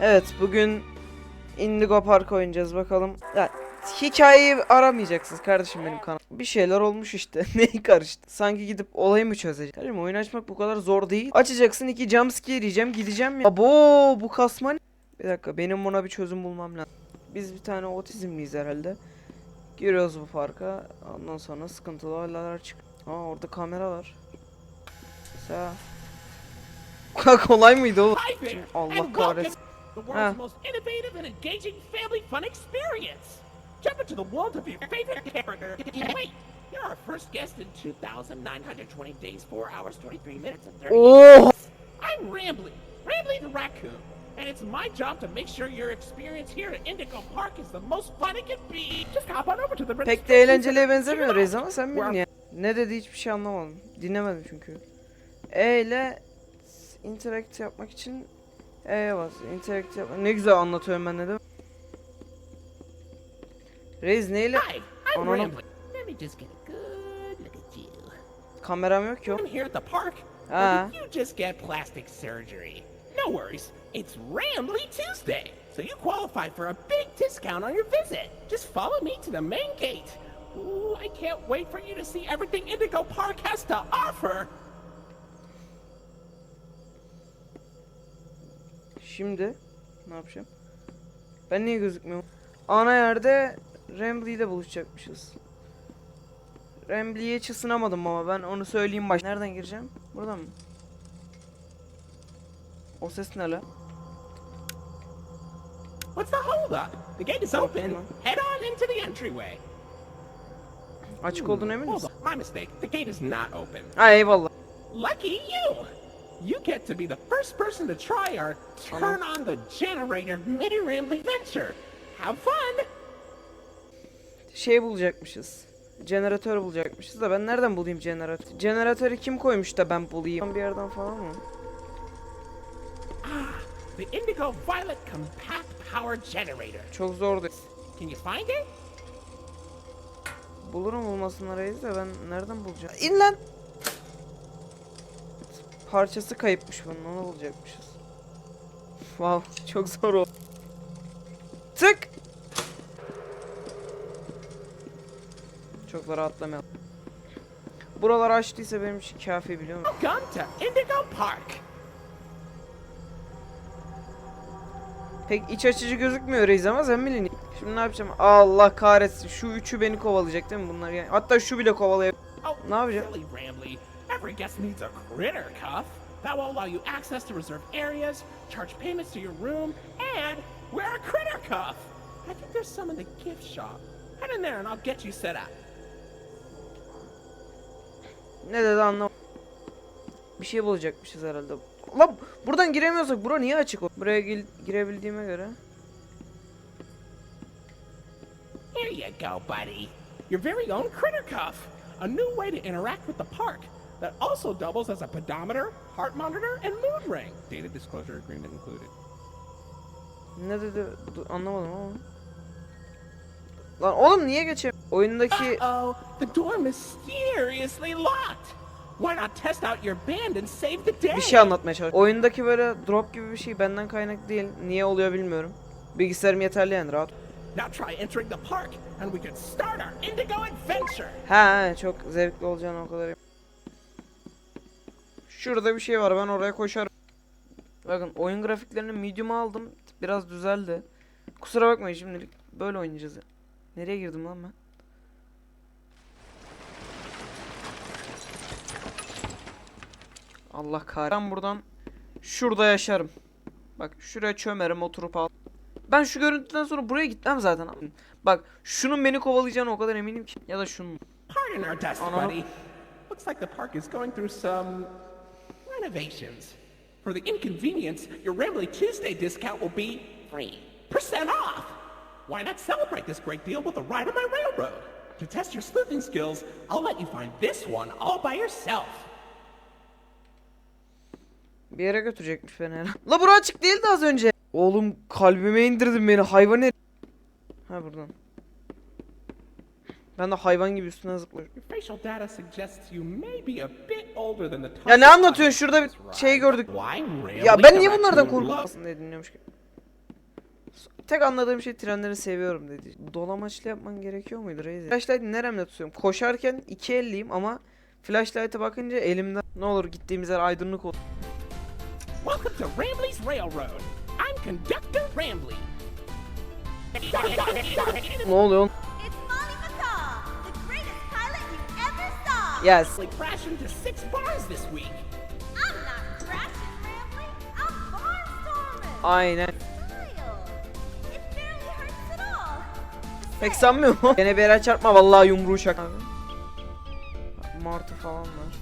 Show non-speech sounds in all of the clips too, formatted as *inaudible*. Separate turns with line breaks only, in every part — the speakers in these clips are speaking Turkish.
Evet bugün Indigo Park oynayacağız bakalım. Ya, hikayeyi aramayacaksınız kardeşim benim kanal. Bir şeyler olmuş işte. *laughs* Neyi karıştı? Sanki gidip olayı mı çözecek? Kardeşim oyun açmak bu kadar zor değil. Açacaksın iki jumpscare yiyeceğim gideceğim ya. Abo bu kasma ne? Bir dakika benim buna bir çözüm bulmam lazım. Biz bir tane otizmliyiz herhalde. Giriyoruz bu parka. Ondan sonra sıkıntılı olaylar çık. Aa orada kamera var. Mesela... *laughs* Kolay mıydı oğlum? Allah kahretsin.
The world's
Ah.
most innovative and engaging family fun experience. Jump into the world of your favorite character. Wait, you're our first guest in 2,920 days, 4 hours, 23 minutes, and 30
Oh!
I'm Rambly, Rambly the raccoon, and it's my job to make sure your experience here at Indigo Park is the most fun it can be. Just hop on over to the
Pek de eğlenceliye benzemiyor
it
ama sen bilin ya. Ne dedi hiçbir şey anlamadım. Dinlemedim çünkü. E ile interact yapmak için E'ye bas. Interact yapmak. Ne güzel anlatıyorum ben dedim. Reis neyle?
Hi, I'm
Ananı-.
Let me just get a good look at you.
Kameram yok ki.
I'm here at the park.
Ah.
you just get plastic surgery? No worries. It's Rambly Tuesday, so you qualify for a big discount on your visit. Just follow me to the main gate. Ooh, I can't wait for you to see everything Indigo Park has to offer.
Şimdi ne yapacağım? Ben niye gözükmüyorum? Ana yerde Rambly ile buluşacakmışız. Rambly'ye hiç ısınamadım ama ben onu söyleyeyim baş. Nereden gireceğim? Buradan mı? O ses ne la?
What's the holdup? The gate is open. Head on into the entryway.
Açık olduğunu emin
Hold
misin?
my mistake. The gate is not open.
Ha eyvallah.
Lucky you! You get to be the first person to try our turn on the generator mini Rambly venture. Have fun!
Şey bulacakmışız. Jeneratör bulacakmışız da ben nereden bulayım jeneratör? Jeneratörü kim koymuş da ben bulayım? Bir yerden falan mı?
The Indigo Violet Compact Power Generator.
Çok zordu.
Can you find it?
Bulurum bulmasınlar reis de ben nereden bulacağım? İn lan! Parçası kayıpmış bunun onu bulacakmışız. Wow çok zor oldu. Tık! Çok da rahatlamayalım. Buraları açtıysa benim için kafi biliyor musun?
Welcome to Indigo Park.
Pek iç açıcı gözükmüyor reis ama sen bilin. Şimdi ne yapacağım? Allah kahretsin şu üçü beni kovalayacak değil mi bunlar yani? Hatta şu bile kovalayabilir.
Oh,
Ne yapacağım?
Every guest needs a critter cuff. That will allow you access to reserved areas, charge payments to your room, and wear a critter cuff. I think there's some in the gift shop. Head in there and I'll get you set up.
Ne dedi anlamadım. Bir şey bulacakmışız herhalde. Lan buradan giremiyorsak bura niye açık? o? Buraya girebildiğime göre.
Here you go, buddy. Your very own critter cuff. A new way to interact with the park that also doubles as a pedometer, heart monitor, and mood ring. Data disclosure agreement included.
Ne dedi anlamadım ama. Lan oğlum niye geçeyim? Oyundaki
Uh-oh, the door mysteriously locked. Why not test out your band and save the day?
bir şey anlatmaya çalışıyorum. Oyundaki böyle drop gibi bir şey benden kaynak değil. Niye oluyor bilmiyorum. Bilgisayarım yeterli yani rahat.
Now try entering the park, and we can start our Indigo adventure.
He, çok zevkli olacağını o kadar. Şurada bir şey var ben oraya koşarım. Bakın oyun grafiklerini medium'a aldım. Biraz düzeldi. Kusura bakmayın şimdilik böyle oynayacağız. ya. Nereye girdim lan ben? Allah kahretsin. Ben buradan şurada yaşarım. Bak şuraya çömerim oturup al. Ben şu görüntüden sonra buraya gitmem zaten. Bak şunun beni kovalayacağını o kadar eminim ki. Ya da şunun.
Buddy. Looks like the park is going through some renovations. For the inconvenience, your Rambly Tuesday discount will be 3% off. Why not celebrate this great deal with a ride on my railroad? To test your sleuthing skills, I'll let you find this one all by yourself.
Bir yere götürecekmiş beni. La bura açık değildi az önce. Oğlum kalbime indirdin beni hayvan. Ha buradan. Ben de hayvan gibi üstüne zıplıyorum. Ya ne anlatıyorsun? Şurada bir şey gördük. Ya ben niye bunlardan korkmasın diye dinliyormuş ki. Tek anladığım şey trenleri seviyorum dedi. Dolamaçlı yapman gerekiyor muydu reis? Flashlight neremle tutuyorum? Koşarken iki elliyim ama flashlight'a bakınca elimden ne olur gittiğimiz yer aydınlık olur.
Welcome to Rambley's Railroad. I'm Conductor Rambley.
Ne oluyor? Yes.
We crashed into six bars this week.
I'm not crashing, Rambley. I'm barnstorming.
Aynen. Pek sanmıyorum. Gene bir yere çarpma vallahi yumruğu şak. Martı falan var.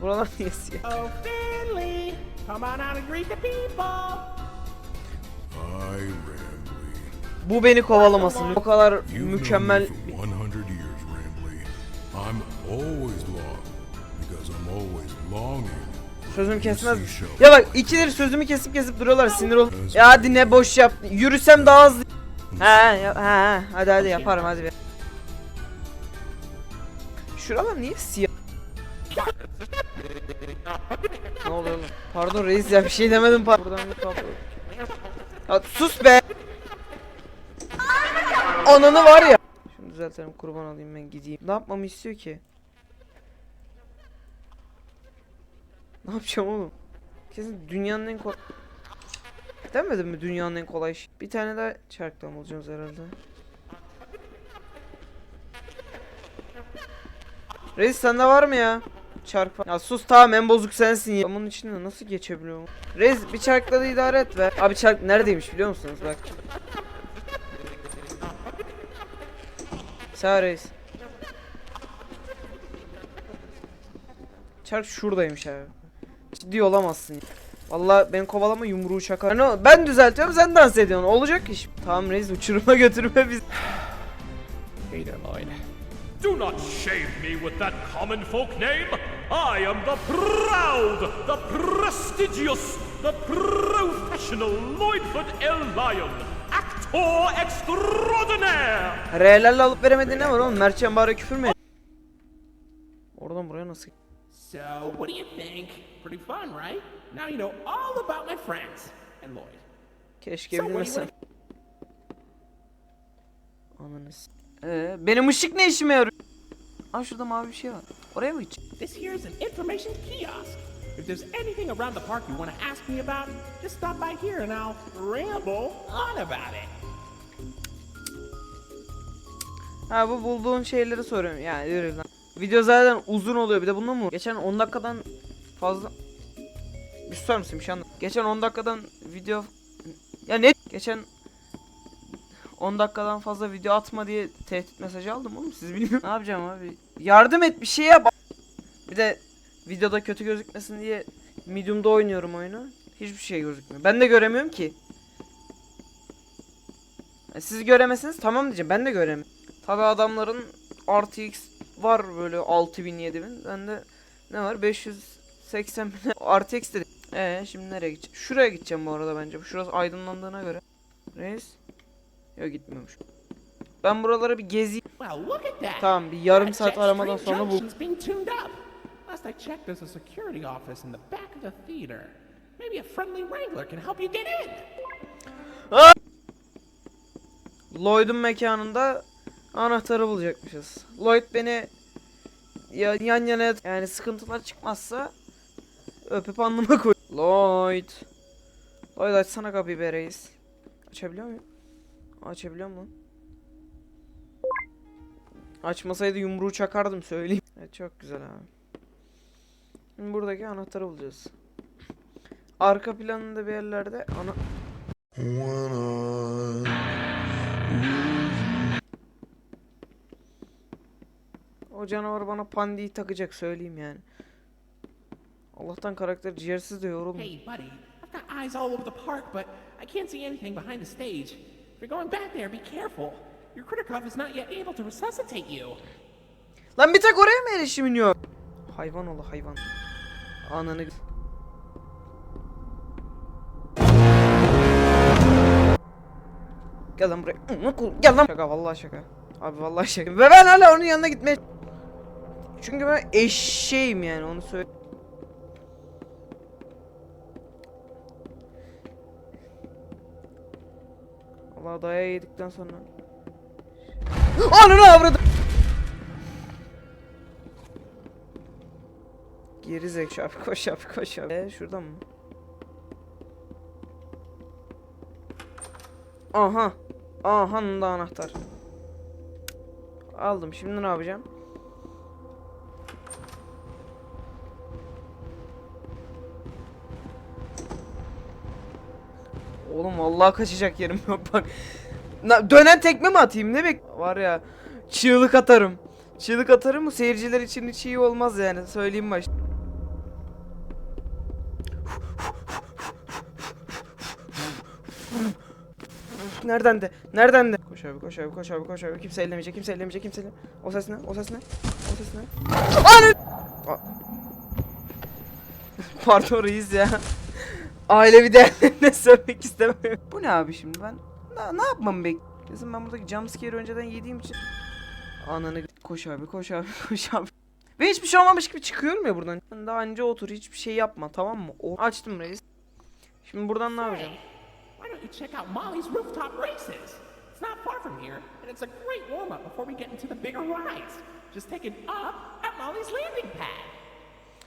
Buralar niye siyah?
Oh, Finley, come on out and greet the people.
I, Rambley.
Bu beni kovalamasın. O kadar mükemmel
I'm always lost because I'm always longing
Sözümü kesmez. Ya bak ikileri sözümü kesip kesip duruyorlar sinir ol. Ya hadi ne boş yap. Yürüsem daha hızlı. He he he. hadi hadi yaparım hadi be. Şuralar niye siyah? ne oluyor oğlum? Pardon reis ya bir şey demedim pardon. Buradan bir kapı. Ya sus be. Ananı var ya. Düzeltelim kurban alayım ben gideyim. Ne yapmamı istiyor ki? Ne yapacağım oğlum? Kesin dünyanın en kolay... Demedim mi dünyanın en kolay şey? Bir tane daha çarktan bulacağız herhalde. Reis sende var mı ya? Çark. Ya sus tamam en bozuk sensin ya. Bunun içinde nasıl geçebiliyorum? Reis bir çarkla da idare et be. Abi çark neredeymiş biliyor musunuz bak. Sağ reis. Çark şuradaymış abi. Ciddi olamazsın ya. Vallahi ben kovalama yumruğu çakar. Ben, ben düzeltiyorum sen dans ediyorsun. Olacak iş. Tamam reis uçuruma *laughs* götürme biz.
Lloyd.
Do not shame me with that common folk name. I am the proud, the prestigious, the professional Lloydford L. Lion, actor extraordinaire.
Reallerle alıp veremediğin ne var oğlum? Mertcan bari küfür mü? Oradan buraya nasıl?
So, what do you think? Pretty fun, right? Now you know all about my friends and Lloyd.
Keşke
So, what do you
bilmesem. Ananı s- Ee, benim ışık ne işime yarıyor? Aa şurada mavi bir şey var. Oraya mı gideceğim?
This here is an information kiosk. If there's anything around the park you want to ask me about, just stop by here and I'll ramble on about it.
Ha bu bulduğun şeyleri soruyorum. Yani lan. Video zaten uzun oluyor bir de bunu mu? Geçen 10 dakikadan fazla... Bir susar mısın bir şey anlat. Geçen 10 dakikadan video... Ya ne? Geçen 10 dakikadan fazla video atma diye tehdit mesajı aldım oğlum siz bilmiyorum. ne yapacağım abi? Yardım et bir şey yap. Bir de videoda kötü gözükmesin diye medium'da oynuyorum oyunu. Hiçbir şey gözükmüyor. Ben de göremiyorum ki. Siz göremezsiniz tamam diyeceğim ben de göremiyorum. Tabi adamların RTX var böyle 6000 7000 bende ne var 580 bin *laughs* RTX dedi. Ee şimdi nereye gideceğim? Şuraya gideceğim bu arada bence. Şurası aydınlandığına göre. Reis. Yok gitmiyormuş. Ben buralara bir
at that.
Tamam bir yarım
That
saat aramadan sonra bu.
Junction's being tuned up. Last I checked, there's a security office in the back of the theater. Maybe a friendly wrangler can help you get in.
Lloyd'un mekanında anahtarı bulacakmışız. Lloyd beni ya yan yana yani sıkıntılar çıkmazsa öpüp alnıma koy. Lloyd. Lloyd açsana kapıyı be. Açabiliyor muyum? Açabiliyor mu? Açmasaydı yumruğu çakardım söyleyeyim. Evet çok güzel abi. Şimdi buradaki anahtarı bulacağız. Arka planında bir yerlerde ana... O canavar bana pandiyi takacak söyleyeyim yani. Allah'tan karakter ciğersiz de yorulmuyor.
Hey, buddy, I've got eyes all over the park, but I can't see anything behind the stage. If you're going back there, be careful. Your Criticov is not yet able to resuscitate you.
Lan bir tek oraya mı erişimin yok? Hayvan ola hayvan. Ananı... Gel lan buraya. Gel lan. Şaka vallahi şaka. Abi vallahi şaka. Ve ben hala onun yanına gitmeye... Çünkü ben eşeğim yani onu söyle. Valla dayağı yedikten sonra. Ananı avradım. Geri zek abi koş abi koş abi. Ee, şuradan mı? Aha. Aha da anahtar. Aldım. Şimdi ne yapacağım? Oğlum vallahi kaçacak yerim yok bak. Na- dönen tekme mi atayım ne bek? Var ya çığlık atarım. Çığlık atarım mı seyirciler için hiç iyi olmaz yani söyleyeyim baş. Nereden de? Nereden de? Koş abi koş abi koş abi koş abi. Kimse ellemeyecek kimse ellemeyecek kimse elle. O ses ne? O ses ne? O ses ne? Anı! *laughs* Pardon reis ya. Ailevi değerlerine *laughs* sövmek istemiyorum. Bu ne abi şimdi ben? Ne, ne yapmamı bek? Kızım ben buradaki jumpscare'ı önceden yediğim için. Ananı koş abi koş abi *laughs* koş abi. Ve hiçbir şey olmamış gibi çıkıyorum ya buradan. Daha önce otur hiçbir şey yapma tamam mı? O açtım reis. Şimdi buradan ne yapacağım?
Why don't you check out Molly's rooftop races? It's not far from here, and it's a great warm up before we get into the bigger rides. Just take it up at Molly's landing pad.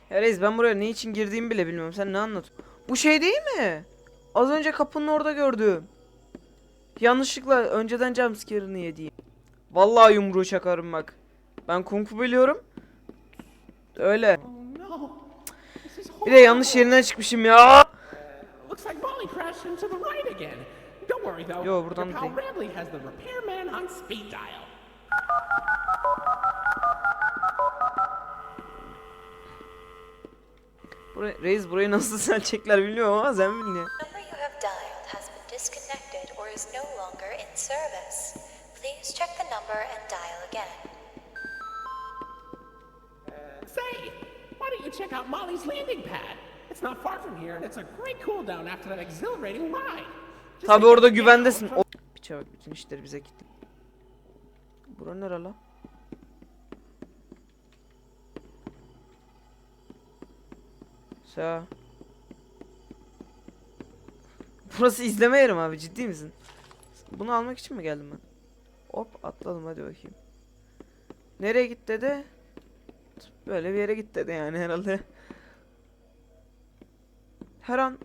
Ya reis ben buraya ne için girdiğimi bile bilmiyorum. Sen ne anlatıyorsun? Bu şey değil mi? Az önce kapının orada gördüm. Yanlışlıkla önceden jumpscare'ını yediğim. Vallahi yumruğu çakarım bak. Ben kung fu biliyorum. Öyle. Bir de yanlış yerinden çıkmışım ya.
Looks like Molly crashed into the ride again. Don't worry though.
Yo, buradan
Your pal
değil.
Ramley has the repairman on speed dial.
Buraya, reis burayı nasıl *laughs* silecekler bilmiyorum ama sen
dial again.
Say, why don't you check out Molly's landing pad? It's not far from here, and it's a great cool down after that exhilarating ride.
Tabi orada güvendesin. O... Bak bütün işleri bize gitti. Bura nere la? Sa. Burası izleme yerim abi ciddi misin? Bunu almak için mi geldim ben? Hop atladım hadi bakayım. Nereye git dedi? Böyle bir yere git dedi yani herhalde. Her an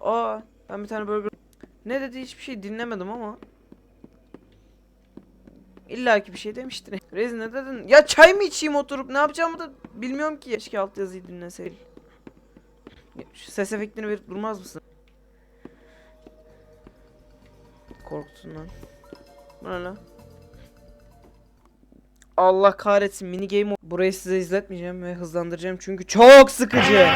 Aa ben bir tane burger ne dedi hiçbir şey dinlemedim ama İlla ki bir şey demiştir. Rez ne dedin? Ya çay mı içeyim oturup ne yapacağımı da bilmiyorum ki. Keşke alt yazıyı dinleseydim. Şu ses efektini verip durmaz mısın? Korktun lan. Bu ne lan? Allah kahretsin mini game Burayı size izletmeyeceğim ve hızlandıracağım çünkü çok sıkıcı.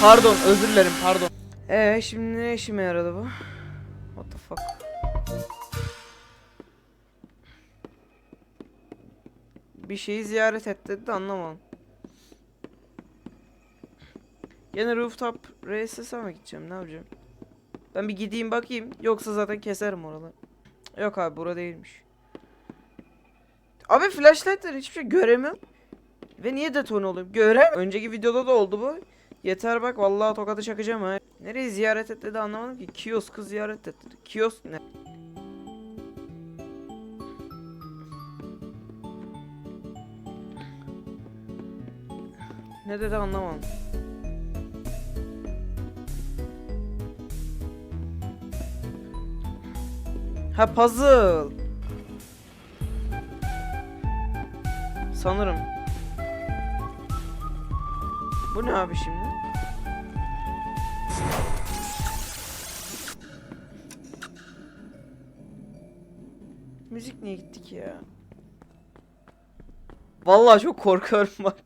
Pardon, özür dilerim, pardon. Ee, şimdi ne işime yaradı bu? What the fuck? Bir şeyi ziyaret et dedi de anlamadım. Gene rooftop RSS'e mi gideceğim, ne yapacağım? Ben bir gideyim bakayım, yoksa zaten keserim oraları. Yok abi, bura değilmiş. Abi flashlight'lar hiçbir şey göremiyorum. Ve niye detone oluyor? Görem. Önceki videoda da oldu bu. Yeter bak vallahi tokadı çakacağım ha. Nereyi ziyaret et dedi anlamadım ki. Kiosk'u ziyaret et dedi. Kiosk ne? Ne dedi anlamadım. Ha puzzle. Bu ne abi şimdi? Müzik niye gitti ki ya? Vallahi çok korkuyorum bak.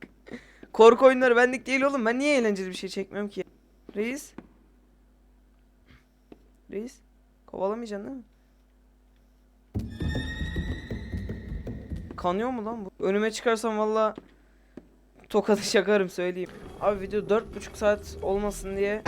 Korku oyunları benlik değil oğlum. Ben niye eğlenceli bir şey çekmiyorum ki? Reis? Reis? Kovalamayacaksın değil mi? Kanıyor mu lan bu? Önüme çıkarsam valla tokadı şakarım söyleyeyim. Abi video 4,5 saat olmasın diye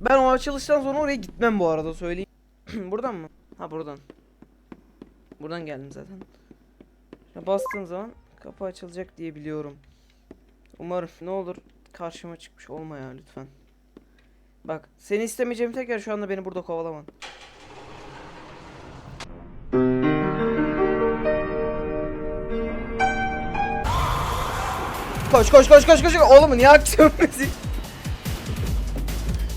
Ben o açılıştan sonra oraya gitmem bu arada söyleyeyim. *clears throat* buradan mı? Ha buradan. Buradan geldim zaten. Ya bastığın zaman kapı açılacak diye biliyorum. Umarım ne olur karşıma çıkmış olma ya lütfen. Bak seni istemeyeceğim tek yer şu anda beni burada kovalaman. Koş koş koş koş koş. Oğlum niye aksiyon müzik?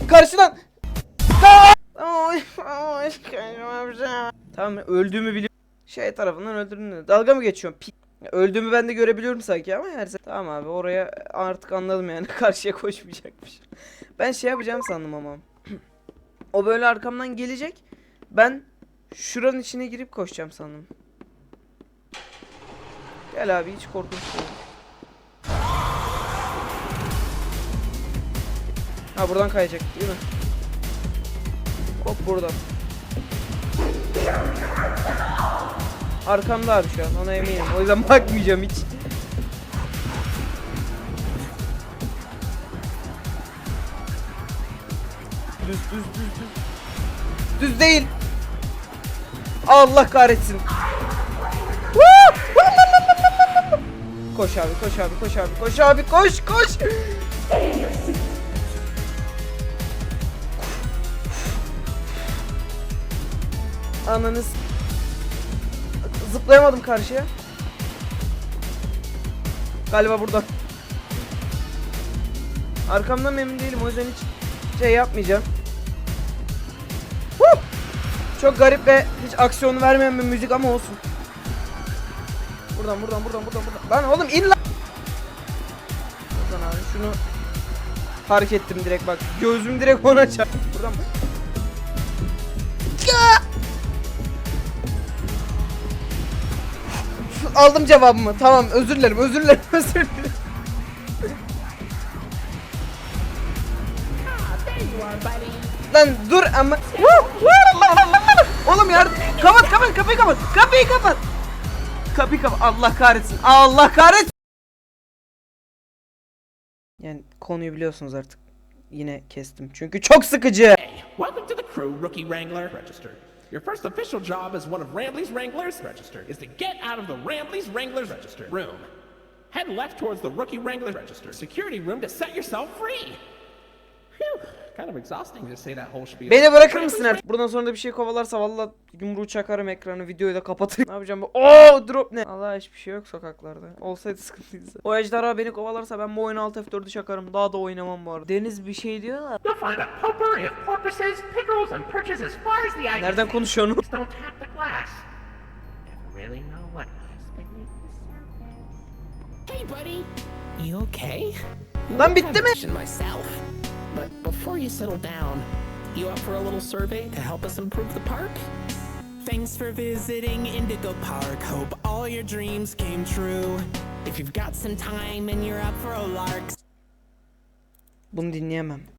Karşıdan. Tamam öldüğümü biliyorum. Şey tarafından öldürdüm. Dalga mı geçiyorum? Pi- Öldüğümü ben de görebiliyorum sanki ama her Tamam abi oraya artık anladım yani *laughs* karşıya koşmayacakmış. Ben şey yapacağım sandım ama. o böyle arkamdan gelecek. Ben şuranın içine girip koşacağım sandım. Gel abi hiç korkunç değil. Ha buradan kayacak değil mi? Hop buradan. Arkamda abi şu an ona eminim. O yüzden *laughs* bakmayacağım hiç. Düz düz düz düz. Düz değil. Allah kahretsin. Koş abi koş abi koş abi koş abi koş koş. Ananız. Zıplayamadım karşıya. Galiba buradan. Arkamdan emin değilim o yüzden hiç şey yapmayacağım. Huh! Çok garip ve hiç aksiyon vermeyen bir müzik ama olsun. Buradan buradan buradan buradan buradan. Lan oğlum in lan. Buradan abi şunu fark ettim direkt bak. Gözüm direkt ona çarptı. Buradan Aldım cevabımı. Tamam özür dilerim özür dilerim *laughs* özür dilerim. Lan dur ama. Oğlum ya kapat kapat kapıyı kapat. Kapıyı kapat. Kapıyı kapat. Allah kahretsin. Allah kahretsin. Yani konuyu biliyorsunuz artık. Yine kestim. Çünkü çok sıkıcı.
Welcome to the crew, Rookie Wrangler. Register. Your first official job as one of Rambley's Wranglers, register, is to get out of the Rambley's Wranglers register room. Head left towards the Rookie Wrangler register security room to set yourself free. Kind of exhausting to say that whole spiel.
Beni bırakır mısın artık? Buradan sonra da bir şey kovalarsa valla yumruğu çakarım ekranı videoyu da kapatırım. *laughs* Ne yapacağım bu? Oo drop ne? Allah hiçbir şey yok sokaklarda. Olsaydı sıkıntıydı. O ejderha beni kovalarsa ben bu oyunu alt F4'ü çakarım. Daha da oynamam bu arada. Deniz bir şey diyor da.
You'll find a potpourri of porpoises, pickles, and perches as far as the eye can
Nereden konuşuyorsun?
Hey, buddy. You okay?
Lan bitti mi?
Question myself. But before you settle down, you up for a little survey to help us improve the park?
Thanks for visiting Indigo Park. Hope all your dreams came true. If you've got some time and you're up for a lark,
Bunu dinleyemem.